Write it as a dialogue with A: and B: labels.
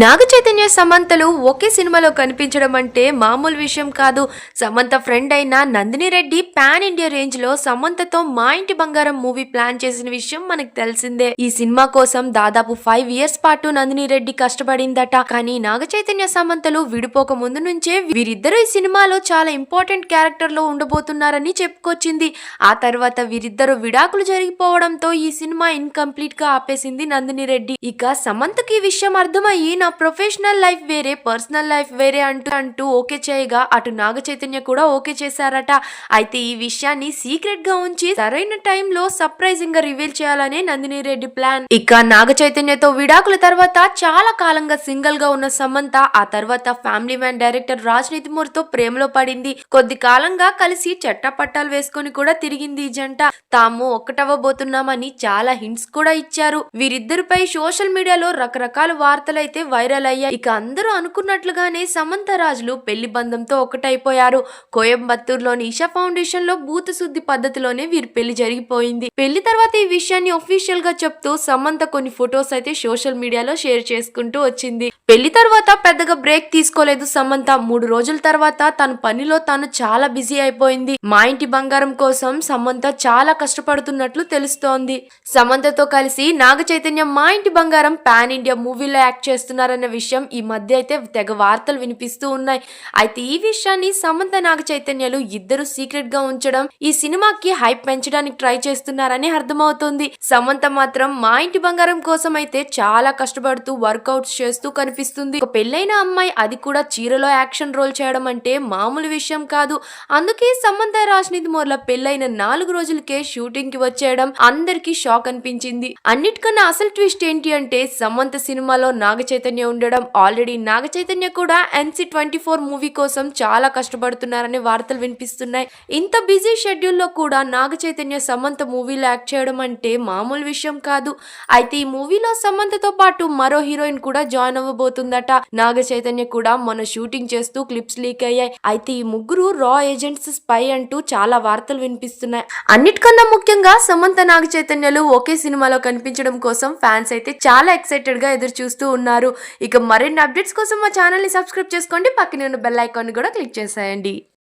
A: నాగ చైతన్య సమంతలు ఒకే సినిమాలో కనిపించడం అంటే మామూలు విషయం కాదు. సమంత ఫ్రెండ్ అయిన నందిని రెడ్డి పాన్ ఇండియా రేంజ్లో సమంతతో మా ఇంటి బంగారం మూవీ ప్లాన్ చేసిన విషయం మనకు తెలిసిందే. ఈ సినిమా కోసం దాదాపు ఫైవ్ ఇయర్స్ పాటు నందిని రెడ్డి కష్టపడిందట. కానీ నాగ చైతన్య సమంతలు విడిపోక ముందు నుంచే వీరిద్దరూ ఈ సినిమాలో చాలా ఇంపార్టెంట్ క్యారెక్టర్లో ఉండబోతున్నారని చెప్పుకొచ్చింది. ఆ తర్వాత వీరిద్దరూ విడాకులు జరిగిపోవడంతో ఈ సినిమా ఇన్కంప్లీట్గా ఆపేసింది నందిని రెడ్డి. ఇక సమంతకి ఈ విషయం అర్థమయ్యి నా ప్రొఫెషనల్ లైఫ్ వేరే పర్సనల్ లైఫ్ వేరే అంటూ అంటూ ఓకే చేయగా అటు నాగ చైతన్య కూడా ఓకే చేశారట. అయితే ఈ విషయాన్ని సీక్రెట్గా ఉంచి సరైన టైంలో సర్ప్రైజింగ్గా రివీల్ చేయాలనే నందిని రెడ్డి ప్లాన్. ఇక నాగ చైతన్యతో విడాకుల తర్వాత చాలా కాలంగా సింగిల్గా ఉన్న సమంత ఆ తర్వాత ఫ్యామిలీ మ్యాన్ డైరెక్టర్ రాజ్తో ప్రేమలో పడింది. కొద్ది కాలంగా కలిసి చట్టపట్టాలు వేసుకొని కూడా తిరిగింది ఈ జంట. తాము ఒక్కటవ్వబోతున్నామని చాలా హింట్స్ కూడా ఇచ్చారు. వీరిద్దరిపై సోషల్ మీడియాలో రకరకాల వార్తలైతే వైరల్ అయ్యాయి. ఇక అందరూ అనుకున్నట్లుగానే సమంత రాజులు పెళ్ళి బంధంతో ఒకటైపోయారు. కోయంబత్తూరులోని ఈషా ఫౌండేషన్లో భూత శుద్ధి పద్ధతిలోనే వీరి పెళ్ళి జరిగిపోయింది. పెళ్ళి తర్వాత ఈ విషయాన్ని ఒఫీషియల్గా చెప్తూ సమంత కొన్ని ఫొటోస్ అయితే సోషల్ మీడియాలో షేర్ చేసుకుంటూ వచ్చింది. పెళ్ళి తర్వాత పెద్దగా బ్రేక్ తీసుకోలేదు సమంత. మూడు రోజుల తర్వాత తన పనిలో తాను చాలా బిజీ అయిపోయింది. మా ఇంటి బంగారం కోసం సమంత చాలా కష్టపడుతున్నట్లు తెలుస్తోంది. సమంతతో కలిసి నాగ చైతన్యం మా ఇంటి బంగారం పాన్ ఇండియా మూవీలో యాక్ట్ చేస్తున్నారు. చేస్తున్నారన్న విషయం ఈ మధ్య అయితే తెగ వార్తలు వినిపిస్తూ ఉన్నాయి. అయితే ఈ విషయాన్ని సమంత నాగ చైతన్యలు ఇద్దరు సీక్రెట్గా ఉంచడం ఈ సినిమాకి హైప్ పెంచడానికి ట్రై చేస్తున్నారని అర్థమవుతుంది. సమంత మాత్రం మా ఇంటి బంగారం కోసం అయితే చాలా కష్టపడుతూ వర్కౌట్స్ చేస్తూ కనిపిస్తుంది. ఒక పెళ్ళైన అమ్మాయి అది కూడా చీరలో యాక్షన్ రోల్ చేయడం అంటే మామూలు విషయం కాదు. అందుకే సమంత రాజనీతి మోర్ల పెళ్ళైన నాలుగు రోజులకే షూటింగ్కి వచ్చేయడం అందరికీ షాక్ అనిపించింది. అన్నిటికన్నా అసలు ట్విస్ట్ ఏంటి అంటే సమంత సినిమాలో నాగ చైతన్య ఉండడం ఆల్రెడీ నాగ చైతన్య కూడా ఎన్సీ ట్వంటీ ఫోర్ మూవీ కోసం చాలా కష్టపడుతున్నారనే వార్తలు వినిపిస్తున్నాయి. ఇంత బిజీ షెడ్యూల్లో కూడా నాగ చైతన్య సమంత మూవీలో యాక్ట్ చేయడం అంటే మామూలు విషయం కాదు. అయితే ఈ మూవీలో సమంతతో పాటు మరో హీరోయిన్ కూడా జాయిన్ అవ్వబోతుందట. నాగ చైతన్య కూడా మన షూటింగ్ చేస్తూ క్లిప్స్ లీక్ అయ్యాయి. అయితే ఈ ముగ్గురు రా ఏజెంట్స్ స్పై అంటూ చాలా వార్తలు వినిపిస్తున్నాయి. అన్నిటికన్నా ముఖ్యంగా సమంత నాగ చైతన్యలు ఒకే సినిమాలో కనిపించడం కోసం ఫ్యాన్స్ అయితే చాలా ఎక్సైటెడ్గా ఎదురు చూస్తూ ఉన్నారు. ఇక మరిన్ని అప్డేట్స్ కోసం మా ఛానల్ని సబ్స్క్రైబ్ చేసుకోండి. పక్కనే ఉన్న బెల్ ఐకాన్ కూడా క్లిక్ చేసేయండి.